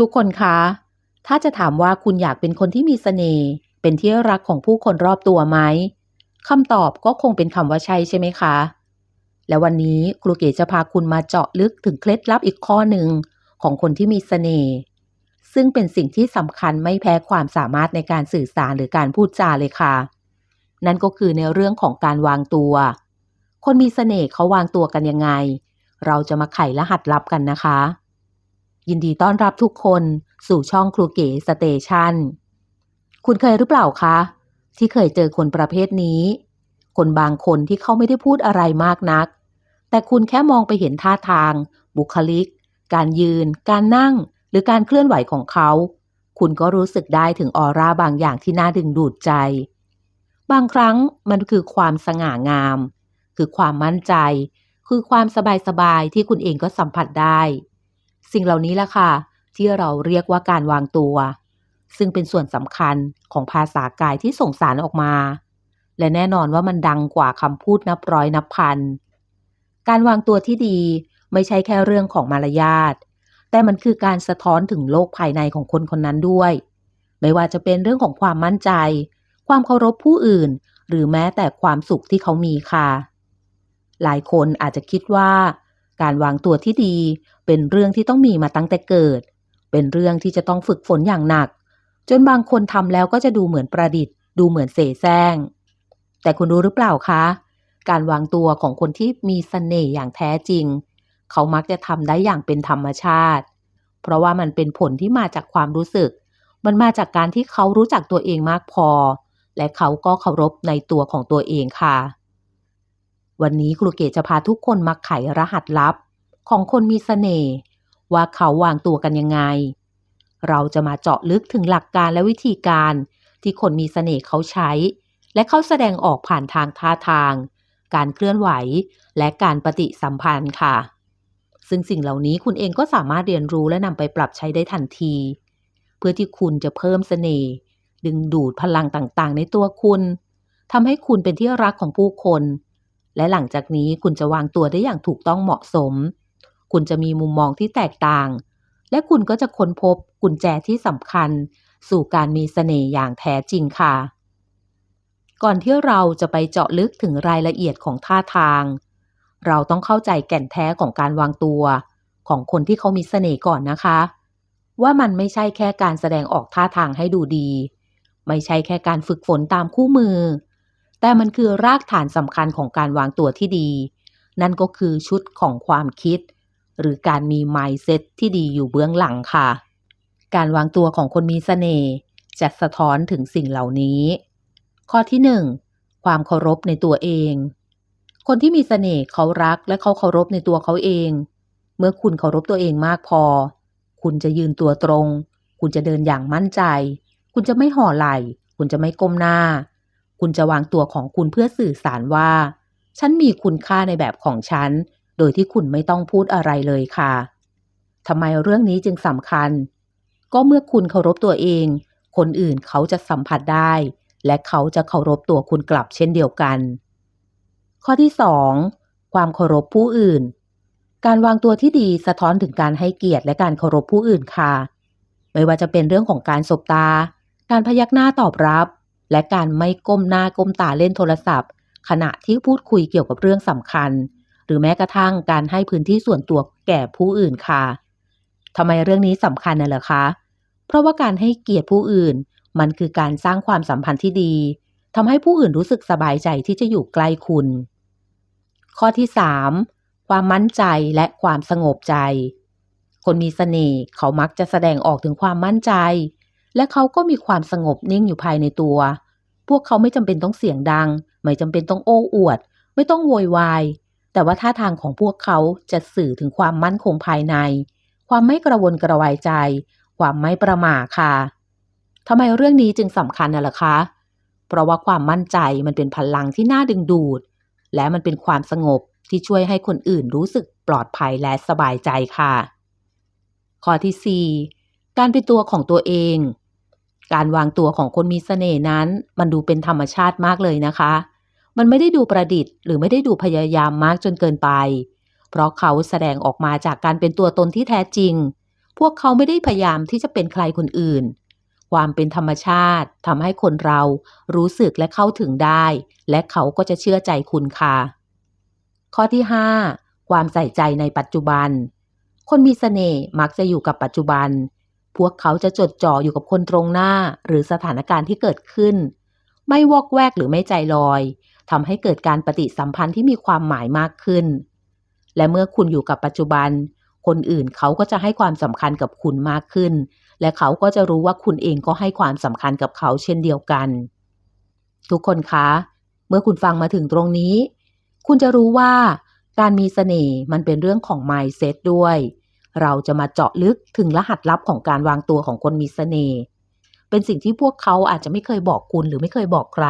ทุกคนคะ ถ้าจะถามว่าคุณอยากเป็นคนที่มีเสน่ห์ เป็นที่รักของผู้คนรอบตัวไหมคำตอบก็คงเป็นคำว่าใช่ใช่ไหมคะ และวันนี้ครูเก๋จะพาคุณมาเจาะลึกถึงเคล็ดลับอีกข้อหนึ่งของคนที่มีเสน่ห์ซึ่งเป็นสิ่งที่สำคัญไม่แพ้ความสามารถในการสื่อสารหรือการพูดจาเลยค่ะ นั่นก็คือในเรื่องของการวางตัว คนมีเสน่ห์เขาวางตัวกันยังไง เราจะมาไขรหัสลับกันนะคะ ยินดีต้อนรับทุกคนสู่ช่องครูเก๋สเตชันคุณเคยหรือเปล่าคะ ที่เคยเจอคนประเภทนี้ คนบางคนที่เขาไม่ได้พูดอะไรมากนัก แต่คุณแค่มองไปเห็นท่าทาง บุคลิก การยืน การนั่ง หรือการเคลื่อนไหวของเขา คุณก็รู้สึกได้ถึงออร่าบางอย่างที่น่าดึงดูดใจ บางครั้งมันคือความสง่างาม คือความมั่นใจ คือความสบายๆที่คุณเองก็สัมผัสได้ สิ่งเหล่านี้แหละค่ะ ที่เราเรียกว่าการวางตัว ซึ่งเป็นส่วนสำคัญของภาษากายที่ส่งสารออกมา และแน่นอนว่ามันดังกว่าคำพูดนับร้อยนับพัน การวางตัวที่ดีไม่ใช่แค่เรื่องของมารยาท แต่มันคือการสะท้อนถึงโลกภายในของคนคนนั้นด้วย ไม่ว่าจะเป็นเรื่องของความมั่นใจ ความเคารพผู้อื่น หรือแม้แต่ความสุขที่เขามีค่ะ หลายคนอาจจะคิดว่า การวางตัวที่ดี เป็นเรื่องที่ต้องมีมาตั้งแต่เกิด เป็นเรื่องที่จะต้องฝึกฝนอย่างหนัก จนบางคนทำแล้วก็จะดูเหมือนประดิษฐ์ ดูเหมือนเสแสร้ง แต่คุณรู้หรือเปล่าคะ การวางตัวของคนที่มีเสน่ห์อย่างแท้จริง เขามักจะทำได้อย่างเป็นธรรมชาติ เพราะว่ามันเป็นผลที่มาจากความรู้สึก มันมาจากการที่เขารู้จักตัวเองมากพอ และเขาก็เคารพในตัวของตัวเองค่ะ วันนี้ครูเกศจะพาทุกคนมาไขรหัสลับ ของคนมีเสน่ห์ว่าเขาวางตัวกันยังไง เราจะมาเจาะลึกถึงหลักการและวิธีการที่คนมีเสน่ห์เขาใช้ และเขาแสดงออกผ่านทางท่าทาง การเคลื่อนไหว และการปฏิสัมพันธ์ค่ะ ซึ่งสิ่งเหล่านี้คุณเองก็สามารถเรียนรู้และนำไปปรับใช้ได้ทันที เพื่อที่คุณจะเพิ่มเสน่ห์ ดึงดูดพลังต่างๆ ในตัวคุณทำให้คุณเป็นที่รักของผู้คน และหลังจากนี้คุณจะวางตัวได้อย่างถูกต้องเหมาะสม คุณจะมีมุมมองที่แตกต่าง และคุณก็จะค้นพบกุญแจที่สำคัญ สู่การมีเสน่ห์อย่างแท้จริงค่ะ ก่อนที่เราจะไปเจาะลึกถึงรายละเอียดของท่าทาง เราต้องเข้าใจแก่นแท้ของการวางตัว ของคนที่เขามีเสน่ห์ก่อนนะคะ ว่ามันไม่ใช่แค่การแสดงออกท่าทางให้ดูดี ไม่ใช่แค่การฝึกฝนตามคู่มือ แต่มันคือรากฐานสำคัญของการวางตัวที่ดีนั่นก็คือชุดของความคิด หรือการมี mindset ที่ดีอยู่เบื้องหลังค่ะ การวางตัวของคนมีเสน่ห์จะสะท้อนถึงสิ่งเหล่านี้ ข้อที่ 1 ความเคารพในตัวเอง คนที่มีเสน่ห์เขารักและเขาเคารพในตัวเขาเอง เมื่อคุณเคารพตัวเองมากพอ คุณจะยืนตัวตรง คุณจะเดินอย่างมั่นใจ คุณจะไม่ห่อไหล่คุณจะไม่ก้มหน้า คุณจะวางตัวของคุณเพื่อสื่อสารว่า ฉันมีคุณค่าในแบบของฉัน โดยที่คุณไม่ต้องพูดอะไรเลยค่ะทำไมเรื่องนี้จึงสำคัญ ก็เมื่อคุณเคารพตัวเอง คนอื่นเขาจะสัมผัสได้ และเขาจะเคารพตัวคุณกลับเช่นเดียวกัน ข้อที่ 2 ความเคารพผู้อื่น การวางตัวที่ดีสะท้อนถึงการให้เกียรติและการเคารพผู้อื่นค่ะ ไม่ว่าจะเป็นเรื่องของการสบตา การพยักหน้าตอบรับ และการไม่ก้มหน้าก้มตาเล่นโทรศัพท์ ขณะที่พูดคุยเกี่ยวกับเรื่องสำคัญ รือแม้กระทั่งการให้พื้นที่ส่วนตัวแก่ผู้อื่นค่ะทำไมเรื่องนี้สำคัญน่ะเหรอคะ เพราะว่าการให้เกียรติผู้อื่น มันคือการสร้างความสัมพันธ์ที่ดีทำให้ผู้อื่นรู้สึกสบายใจที่จะอยู่ใกล้คุณ ข้อที่ 3 ความมั่นใจและความสงบใจ คนมีเสน่ห์เขามักจะแสดงออกถึงความมั่นใจ และเขาก็มีความสงบนิ่งอยู่ภายในตัว พวกเขาไม่จำเป็นต้องเสียงดัง ไม่จำเป็นต้องโอ้อวด ไม่ต้องโวยวาย แต่ว่าท่าทางของพวกเขาจะสื่อถึงความมั่นคงภายใน ความไม่กระวนกระวายใจ ความไม่ประมาค่ะทำไมเรื่องนี้จึงสำคัญน่ะล่ะคะ เพราะว่าความมั่นใจมันเป็นพลังที่น่าดึงดูด และมันเป็นความสงบที่ช่วยให้คนอื่นรู้สึกปลอดภัยและสบายใจค่ะ ข้อที่ 4 การเป็นตัวของตัวเอง การวางตัวของคนมีเสน่ห์นั้น มันดูเป็นธรรมชาติมากเลยนะคะ มันไม่ได้ดูประดิษฐ์หรือไม่ได้ดูพยายามมากจนเกินไป เพราะเขาแสดงออกมาจากการเป็นตัวตนที่แท้จริง พวกเขาไม่ได้พยายามที่จะเป็นใครคนอื่น ความเป็นธรรมชาติทำให้คนเรารู้สึกและเข้าถึงได้ และเขาก็จะเชื่อใจคุณค่ะ ข้อที่ 5 ความใส่ใจในปัจจุบัน คนมีเสน่ห์มักจะอยู่กับปัจจุบัน พวกเขาจะจดจ่ออยู่กับคนตรงหน้าหรือสถานการณ์ที่เกิดขึ้นไม่วอกแวกหรือไม่ใจลอย ทำให้เกิดการปฏิสัมพันธ์ที่มีความหมายมากขึ้น และเมื่อคุณอยู่กับปัจจุบัน คนอื่นเขาก็จะให้ความสำคัญกับคุณมากขึ้น และเขาก็จะรู้ว่าคุณเองก็ให้ความสำคัญกับเขาเช่นเดียวกัน ทุกคนคะ เมื่อคุณฟังมาถึงตรงนี้ คุณจะรู้ว่าการมีเสน่ห์มันเป็นเรื่องของ mindset ด้วย เราจะมาเจาะลึกถึงรหัสลับของการวางตัวของคนมีเสน่ห์ เป็นสิ่งที่พวกเขาอาจจะไม่เคยบอกคุณหรือไม่เคยบอกใคร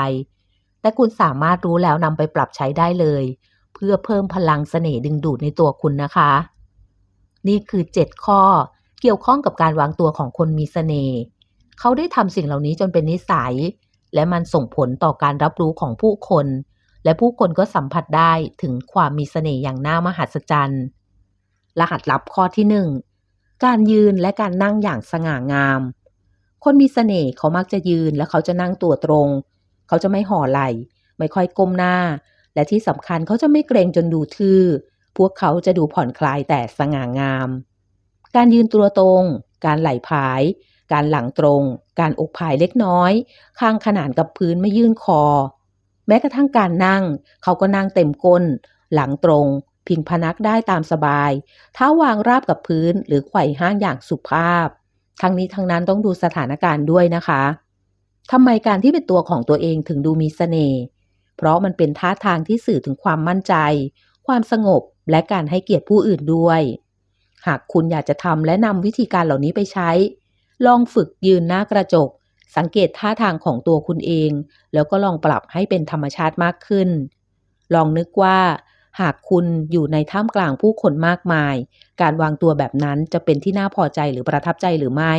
แต่คุณสามารถรู้แล้วนำไปปรับใช้ได้เลย เพื่อเพิ่มพลังเสน่ห์ดึงดูดในตัวคุณนะคะ นี่คือ 7 ข้อเกี่ยวข้องกับการวางตัวของคนมีเสน่ห์เขาได้ทำสิ่งเหล่านี้จนเป็นนิสัย และมันส่งผลต่อการรับรู้ของผู้คน และผู้คนก็สัมผัสได้ถึงความมีเสน่ห์อย่างน่ามหัศจรรย์รหัสลับข้อที่หนึ่งการยืนและการนั่งอย่างสง่างาม คนมีเสน่ห์เขามักจะยืนและเขาจะนั่งตัวตรง เขาจะไม่ห่อไหล่ไม่ค่อยก้มหน้า และที่สำคัญเขาจะไม่เกรงจนดูทื่อ พวกเขาจะดูผ่อนคลายแต่สง่างาม การยืนตัวตรง การไหล่ผาย การหลังตรง การอกผายเล็กน้อย ข้างขนานกับพื้นไม่ยื่นคอ แม้กระทั่งการนั่ง เขาก็นั่งเต็มก้น หลังตรง พิงพนักได้ตามสบาย เท้าวางราบกับพื้นหรือไขว่ห้างอย่างสุภาพ ทั้งนี้ทั้งนั้นต้องดูสถานการณ์ด้วยนะคะ ทำไมการที่เป็นตัวของตัวเองถึงดูมีเสน่ห์ เพราะมันเป็นท่าทางที่สื่อถึงความมั่นใจ ความสงบ และการให้เกียรติผู้อื่นด้วย หากคุณอยากจะทำและนำวิธีการเหล่านี้ไปใช้ ลองฝึกยืนหน้ากระจก สังเกตท่าทางของตัวคุณเอง แล้วก็ลองปรับให้เป็นธรรมชาติมากขึ้น ลองนึกว่า หากคุณอยู่ในท่ามกลางผู้คนมากมาย การวางตัวแบบนั้นจะเป็นที่น่าพอใจหรือประทับใจหรือไม่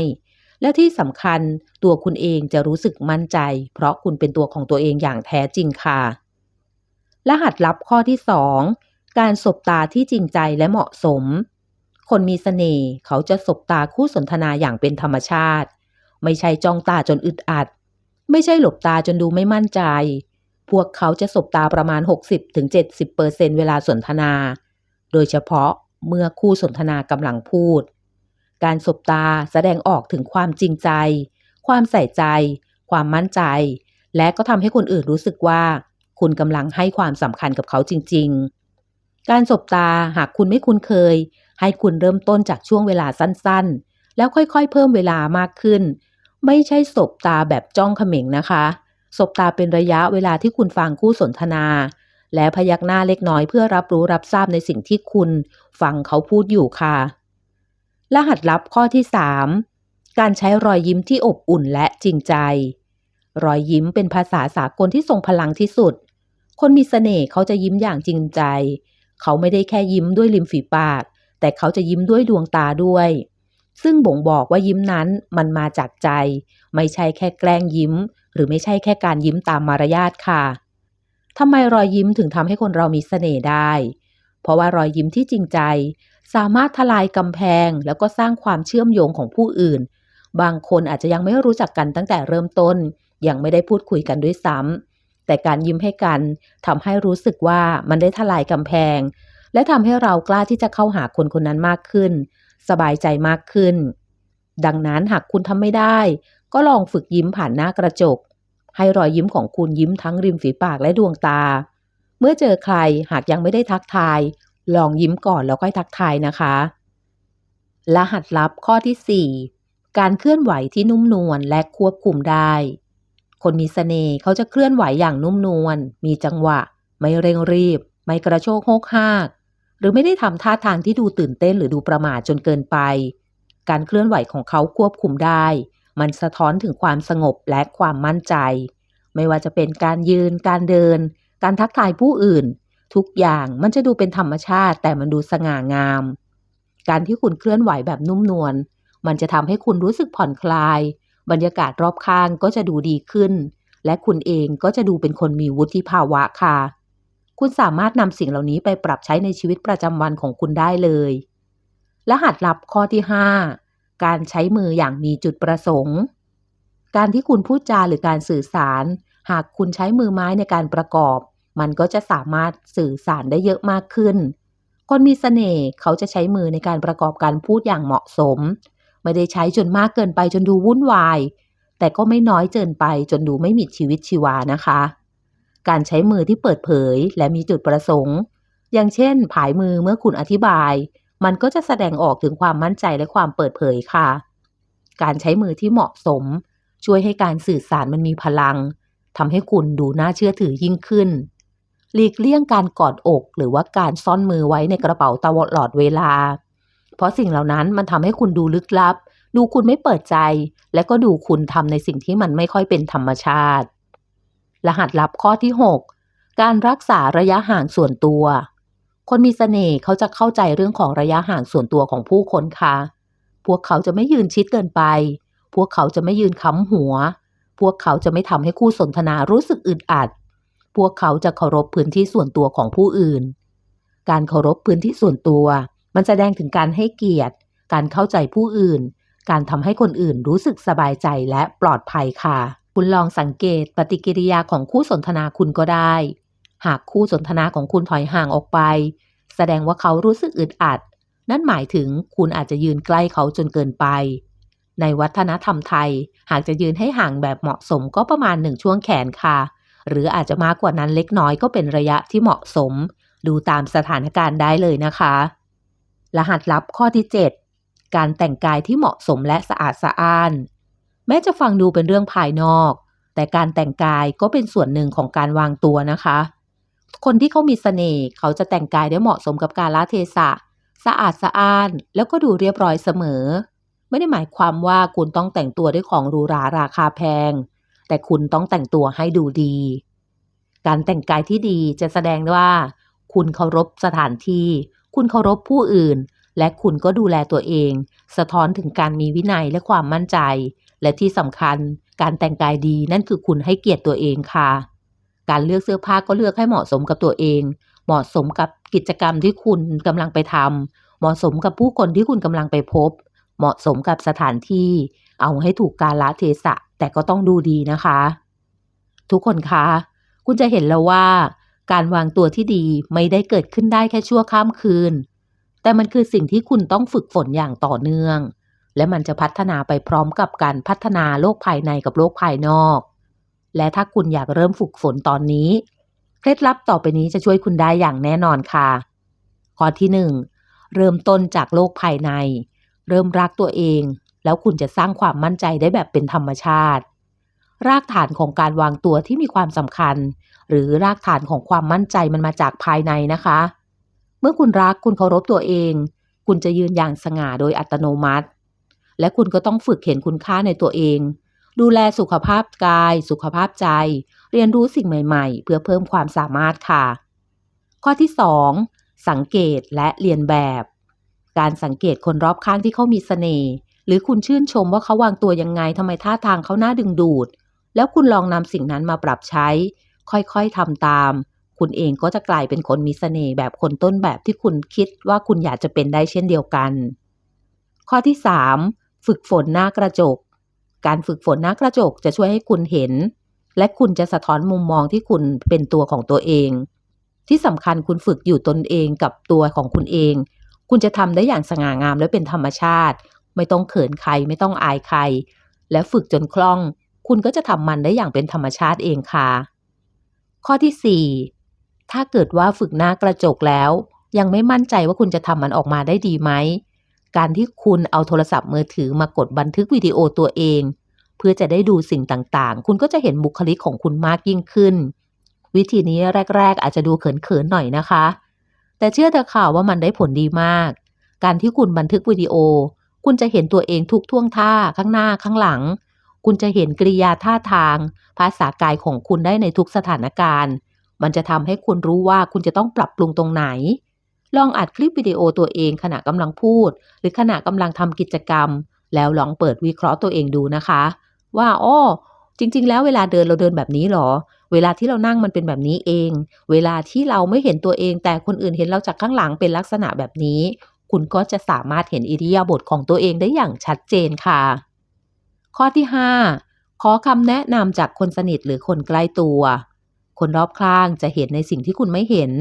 และที่สำคัญตัวคุณเองจะรู้สึกมั่นใจ เพราะคุณเป็นตัวของตัวเองอย่างแท้จริงค่ะ รหัสลับข้อที่ 2 การสบตาที่จริงใจและเหมาะสม คนมีเสน่ห์เขาจะสบตาคู่สนทนาอย่างเป็นธรรมชาติ ไม่ใช่จ้องตาจนอึดอัด ไม่ใช่หลบตาจนดูไม่มั่นใจ พวกเขาจะสบตาประมาณ 60-70%เวลาสนทนา โดยเฉพาะเมื่อคู่สนทนากำลังพูด การสบตาแสดงออกถึงความจริงใจ ความใส่ใจ ความมั่นใจ และก็ทำให้คนอื่นรู้สึกว่า คุณกำลังให้ความสำคัญกับเขาจริง ๆ การสบตาหากคุณไม่คุ้นเคย ให้คุณเริ่มต้นจากช่วงเวลาสั้นๆ แล้วค่อยๆ เพิ่มเวลามากขึ้น ไม่ใช่สบตาแบบจ้องเขม็งนะคะสบตาเป็นระยะเวลาที่คุณฟังคู่สนทนา และพยักหน้าเล็กน้อยเพื่อรับรู้รับทราบในสิ่งที่คุณ ฟังเขาพูดอยู่ค่ะ รหัสลับข้อที่ 3 การใช้รอยยิ้มที่อบอุ่นและจริงใจ รอยยิ้มเป็นภาษาสากลที่ทรงพลังที่สุด คนมีเสน่ห์เขาจะยิ้มอย่างจริงใจ เขาไม่ได้แค่ยิ้มด้วยริมฝีปาก แต่เขาจะยิ้มด้วยดวงตาด้วย ซึ่งบ่งบอกว่ายิ้มนั้นมันมาจากใจ ไม่ใช่แค่แกล้งยิ้ม หรือไม่ใช่แค่การยิ้มตามมารยาทค่ะทำไมรอยยิ้มถึงทำให้คนเรามีเสน่ห์ได้ เพราะว่ารอยยิ้มที่จริงใจ สามารถทลายกำแพงแล้วก็สร้างความเชื่อมโยงของผู้อื่น บางคนอาจจะยังไม่รู้จักกันตั้งแต่เริ่มต้น ยังไม่ได้พูดคุยกันด้วยซ้ำแต่การยิ้มให้กันทำให้รู้สึกว่ามันได้ทลายกำแพง และทำให้เรากล้าที่จะเข้าหาคนคนนั้นมากขึ้น สบายใจมากขึ้น ดังนั้นหากคุณทำไม่ได้ ก็ลองฝึกยิ้มผ่านหน้ากระจก ให้รอยยิ้มของคุณยิ้มทั้งริมฝีปากและดวงตา เมื่อเจอใครหากยังไม่ได้ทักทาย ลองยิ้มก่อนแล้วค่อยทักทายนะคะ รหัสลับข้อที่ 4 การเคลื่อนไหวที่นุ่มนวลและควบคุมได้ คนมีเสน่ห์เขาจะเคลื่อนไหวอย่างนุ่มนวล มีจังหวะ ไม่เร่งรีบ ไม่กระโชกโฮกฮาก หรือไม่ได้ทำท่าทางที่ดูตื่นเต้นหรือดูประมาทจนเกินไป การเคลื่อนไหวของเขาควบคุมได้ มันสะท้อนถึงความสงบและความมั่นใจ ไม่ว่าจะเป็นการยืน การเดิน การทักทายผู้อื่น ทุกอย่างมันจะดูเป็นธรรมชาติ แต่มันดูสง่างาม การที่คุณเคลื่อนไหวแบบนุ่มนวลมันจะทำให้คุณรู้สึกผ่อนคลาย บรรยากาศรอบข้างก็จะดูดีขึ้น และคุณเองก็จะดูเป็นคนมีวุฒิภาวะค่ะ คุณสามารถนำสิ่งเหล่านี้ไปปรับใช้ในชีวิตประจำวันของคุณได้เลยรหัสลับข้อที่การใช้มืออย่างมีจุดประสงค์ การที่คุณพูดจาหรือการสื่อสาร หากคุณใช้มือไม้ในการประกอบ มันก็จะสามารถสื่อสารได้เยอะมากขึ้น คนมีเสน่ห์เขาจะใช้มือในการประกอบการพูดอย่างเหมาะสม ไม่ได้ใช้จนมากเกินไปจนดูวุ่นวาย แต่ก็ไม่น้อยเกินไปจนดูไม่มีชีวิตชีวานะคะ การใช้มือที่เปิดเผยและมีจุดประสงค์ อย่างเช่น ผายมือเมื่อคุณอธิบาย มันก็จะแสดงออกถึงความมั่นใจและความเปิดเผยค่ะ การใช้มือที่เหมาะสม ช่วยให้การสื่อสารมันมีพลังทำให้คุณดูน่าเชื่อถือยิ่งขึ้น หลีกเลี่ยงการกอดอก หรือว่าการซ่อนมือไว้ในกระเป๋าตลอดเวลา เพราะสิ่งเหล่านั้นมันทำให้คุณดูลึกลับ ดูคุณไม่เปิดใจ และก็ดูคุณทำในสิ่งที่มันไม่ค่อยเป็นธรรมชาติ รหัสลับข้อที่ 6 การรักษาระยะห่างส่วนตัว คนมีเสน่ห์เขาจะเข้าใจเรื่องของระยะห่างส่วนตัวของผู้คนค่ะ พวกเขาจะไม่ยืนชิดเกินไป พวกเขาจะไม่ยืนค้ำหัว พวกเขาจะไม่ทำให้คู่สนทนารู้สึกอึดอัด พวกเขาจะเคารพพื้นที่ส่วนตัวของผู้อื่น การเคารพพื้นที่ส่วนตัว มันแสดงถึงการให้เกียรติ การเข้าใจผู้อื่น การทำให้คนอื่นรู้สึกสบายใจและปลอดภัยค่ะ คุณลองสังเกตปฏิกิริยาของคู่สนทนาคุณก็ได้ หากคู่สนทนาของคุณถอยห่างออกไป แสดงว่าเขารู้สึกอึดอัด นั่นหมายถึงคุณอาจจะยืนใกล้เขาจนเกินไปในวัฒนธรรมไทย หากจะยืนให้ห่างแบบเหมาะสมก็ประมาณหนึ่งช่วงแขนค่ะ หรืออาจจะมากกว่านั้นเล็กน้อยก็เป็นระยะที่เหมาะสม ดูตามสถานการณ์ได้เลยนะคะ รหัสลับข้อที่ 7 การแต่งกายที่เหมาะสมและสะอาดสะอ้าน แม้จะฟังดูเป็นเรื่องภายนอก แต่การแต่งกายก็เป็นส่วนหนึ่งของการวางตัวนะคะ คนที่เขามีเสน่ห์เขาจะแต่งกายได้เหมาะสมกับการละเทศะ สะอาดสะอ้าน แล้วก็ดูเรียบร้อยเสมอ ไม่ได้หมายความว่าคุณต้องแต่งตัวด้วยของหรูหราราคาแพง แต่คุณต้องแต่งตัวให้ดูดี การแต่งกายที่ดีจะแสดงว่า คุณเคารพสถานที่ คุณเคารพผู้อื่น และคุณก็ดูแลตัวเอง สะท้อนถึงการมีวินัยและความมั่นใจ และที่สำคัญ การแต่งกายดีนั่นคือคุณให้เกียรติตัวเองค่ะ การเลือกเสื้อผ้าก็เลือกให้เหมาะสมกับตัวเอง เหมาะสมกับกิจกรรมที่คุณกำลังไปทำเหมาะสมกับผู้คนที่คุณกำลังไปพบ เหมาะสมกับสถานที่ เอาให้ถูกกาลเทศะ แต่ก็ต้องดูดีนะคะ ทุกคนคะ คุณจะเห็นแล้วว่า การวางตัวที่ดีไม่ได้เกิดขึ้นได้แค่ชั่วข้ามคืน แต่มันคือสิ่งที่คุณต้องฝึกฝนอย่างต่อเนื่อง และมันจะพัฒนาไปพร้อมกับการพัฒนาโลกภายในกับโลกภายนอก และถ้าคุณอยากเริ่มฝึกฝนตอนนี้ เคล็ดลับต่อไปนี้จะช่วยคุณได้อย่างแน่นอนค่ะ ข้อที่ 1 เริ่มต้นจากโลกภายใน เริ่มรักตัวเอง แล้วคุณจะสร้างความมั่นใจได้แบบเป็นธรรมชาติ รากฐานของการวางตัวที่มีความสำคัญ หรือรากฐานของความมั่นใจมันมาจากภายในนะคะ เมื่อคุณรักคุณเคารพตัวเอง คุณจะยืนอย่างสง่าโดยอัตโนมัติ และคุณก็ต้องฝึกเห็นคุณค่าในตัวเอง ดูแลสุขภาพกาย สุขภาพใจ เรียนรู้สิ่งใหม่ๆ เพื่อเพิ่มความสามารถค่ะ ข้อที่ 2 สังเกตและเรียนแบบ การสังเกตคนรอบข้างที่เขามีเสน่ห์ หรือคุณชื่นชมว่าเขาวางตัวยังไงทำไมท่าทางเขาน่าดึงดูด แล้วคุณลองนำสิ่งนั้นมาปรับใช้ ค่อยๆทำตาม คุณเองก็จะกลายเป็นคนมีเสน่ห์แบบคนต้นแบบที่คุณคิดว่าคุณอยากจะเป็นได้เช่นเดียวกัน ข้อที่ 3 ฝึกฝนหน้ากระจก การฝึกฝนหน้ากระจกจะช่วยให้คุณเห็น และคุณจะสะท้อนมุมมองที่คุณเป็นตัวของตัวเอง ที่สำคัญคุณฝึกอยู่ตนเองกับตัวของคุณเอง คุณจะทำได้อย่างสง่างามและเป็นธรรมชาติ ไม่ต้องเขินใครไม่ต้องอายใคร และฝึกจนคล่อง คุณก็จะทำมันได้อย่างเป็นธรรมชาติเองค่ะ ข้อที่ 4 ถ้าเกิดว่าฝึกหน้ากระจกแล้ว ยังไม่มั่นใจว่าคุณจะทำมันออกมาได้ดีไหม การที่คุณเอาโทรศัพท์มือถือมากดบันทึกวิดีโอตัวเอง เพื่อจะได้ดูสิ่งต่างๆ คุณก็จะเห็นบุคลิกของคุณมากยิ่งขึ้น วิธีนี้แรก ๆ อาจจะดูเขินๆหน่อยนะคะ แต่เชื่อเถอะค่ะว่ามันได้ผลดีมากการที่คุณบันทึกวิดีโอ คุณจะเห็นตัวเองทุกท่วงท่าข้างหน้าข้างหลัง คุณจะเห็นกริยาท่าทาง ภาษากายของคุณได้ในทุกสถานการณ์ มันจะทำให้คุณรู้ว่าคุณจะต้องปรับปรุงตรงไหน ลองอัดคลิปวิดีโอตัวเองขณะกำลังพูด หรือขณะกำลังทำกิจกรรม แล้วลองเปิดวิเคราะห์ตัวเองดูนะคะ ว่าอ้อจริง ๆ แล้วเวลาเดินเราเดินแบบนี้หรอ เวลาที่เรานั่งมันเป็นแบบนี้เอง เวลาที่เราไม่เห็นตัวเองแต่คนอื่นเห็นเราจากข้างหลังเป็นลักษณะแบบนี้ คุณก็จะสามารถเห็นอิริยาบถของตัวเองได้อย่างชัดเจนค่ะ ข้อที่ 5 ขอคำแนะนำจากคนสนิทหรือคนใกล้ตัว คนรอบข้างจะเห็นในสิ่งที่คุณไม่เห็น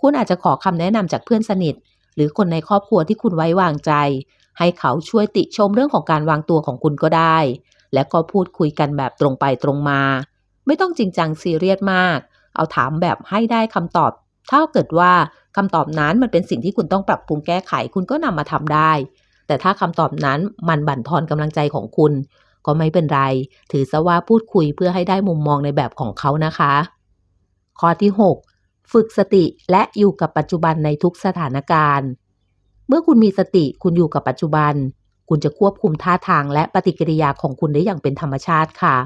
คุณอาจจะขอคำแนะนำจากเพื่อนสนิท หรือคนในครอบครัวที่คุณไว้วางใจ ให้เขาช่วยติชมเรื่องของการวางตัวของคุณก็ได้ และก็พูดคุยกันแบบตรงไปตรงมา ไม่ต้องจริงจังซีเรียสมาก เอาถามแบบให้ได้คำตอบ ถ้าเกิดว่าคำตอบนั้นมันเป็นสิ่งที่คุณต้องปรับปรุงแก้ไข คุณก็นำมาทำได้ แต่ถ้าคำตอบนั้นมันบั่นทอนกำลังใจของคุณ ก็ไม่เป็นไร ถือซะว่าพูดคุยเพื่อให้ได้มุมมองในแบบของเขานะคะ ข้อที่ 6 ฝึกสติและอยู่กับปัจจุบันในทุกสถานการณ์ เมื่อคุณมีสติคุณอยู่กับปัจจุบัน คุณจะควบคุมท่าทางและปฏิกิริยาของคุณได้อย่างเป็นธรรมชาติค่ะ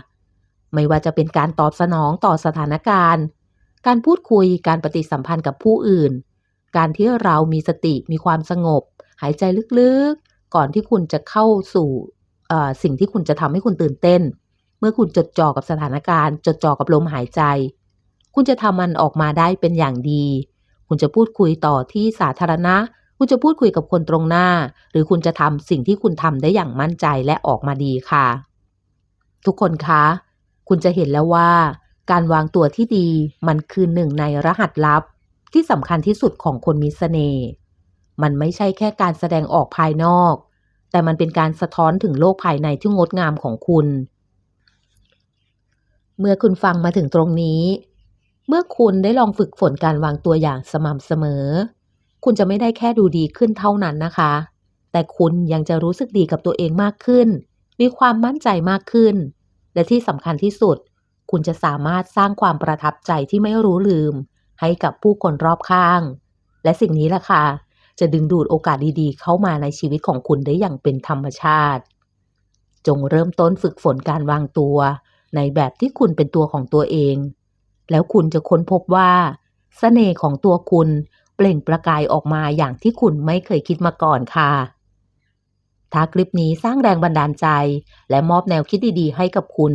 ไม่ว่าจะเป็นการตอบสนองต่อสถานการณ์ การพูดคุยการปฏิสัมพันธ์กับผู้อื่น การที่เรามีสติมีความสงบ หายใจลึกๆ ก่อนที่คุณจะเข้าสู่สิ่งที่คุณจะทำให้คุณตื่นเต้น เมื่อคุณจดจ่อกับสถานการณ์ จดจ่อกับลมหายใจ คุณจะทำมันออกมาได้เป็นอย่างดี คุณจะพูดคุยต่อที่สาธารณะ คุณจะพูดคุยกับคนตรงหน้า หรือคุณจะทำสิ่งที่คุณทำได้อย่างมั่นใจและออกมาดีค่ะ ทุกคนคะ คุณจะเห็นแล้วว่า การวางตัวที่ดีมันคือหนึ่งในรหัสลับที่สำคัญที่สุดของคนมีสเสน่ห์ มันไม่ใช่แค่การแสดงออกภายนอก แต่มันเป็นการสะท้อนถึงโลกภายในที่งดงามของคุณ เมื่อคุณฟังมาถึงตรงนี้ เมื่อคุณได้ลองฝึกฝนการวางตัวอย่างสม่ำเสมอ คุณจะไม่ได้แค่ดูดีขึ้นเท่านั้นนะคะ แต่คุณยังจะรู้สึกดีกับตัวเองมากขึ้น มีความมั่นใจมากขึ้น และที่สำคัญที่สุด คุณจะสามารถสร้างความประทับใจที่ไม่รู้ลืม ให้กับผู้คนรอบข้าง และสิ่งนี้ล่ะค่ะ จะดึงดูดโอกาสดีๆ เข้ามาในชีวิตของคุณได้อย่างเป็นธรรมชาติ จงเริ่มต้นฝึกฝนการวางตัว ในแบบที่คุณเป็นตัวของตัวเอง แล้วคุณจะค้นพบว่าสเสน่ห์ของตัวคุณเปล่งประกายออกมาอย่างที่คุณไม่เคยคิดมาก่อนค่ะถ้าคลิปนี้สร้างแรงบันดาลใจ และมอบแนวคิดดีๆ ให้กับคุณ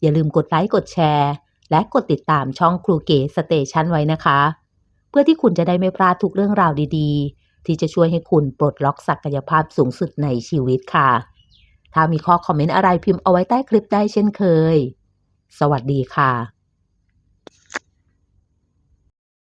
อย่าลืมกดไลค์กดแชร์ และกดติดตามช่องครูเก๋สเตชันไว้นะคะ เพื่อที่คุณจะได้ไม่พลาดทุกเรื่องราวดีๆ ที่จะช่วยให้คุณปลดล็อกศักยภาพสูงสุดในชีวิตค่ะ ถ้ามีข้อคอมเมนต์อะไรพิมพ์เอาไว้ใต้คลิปได้เช่นเคย สวัสดีค่ะ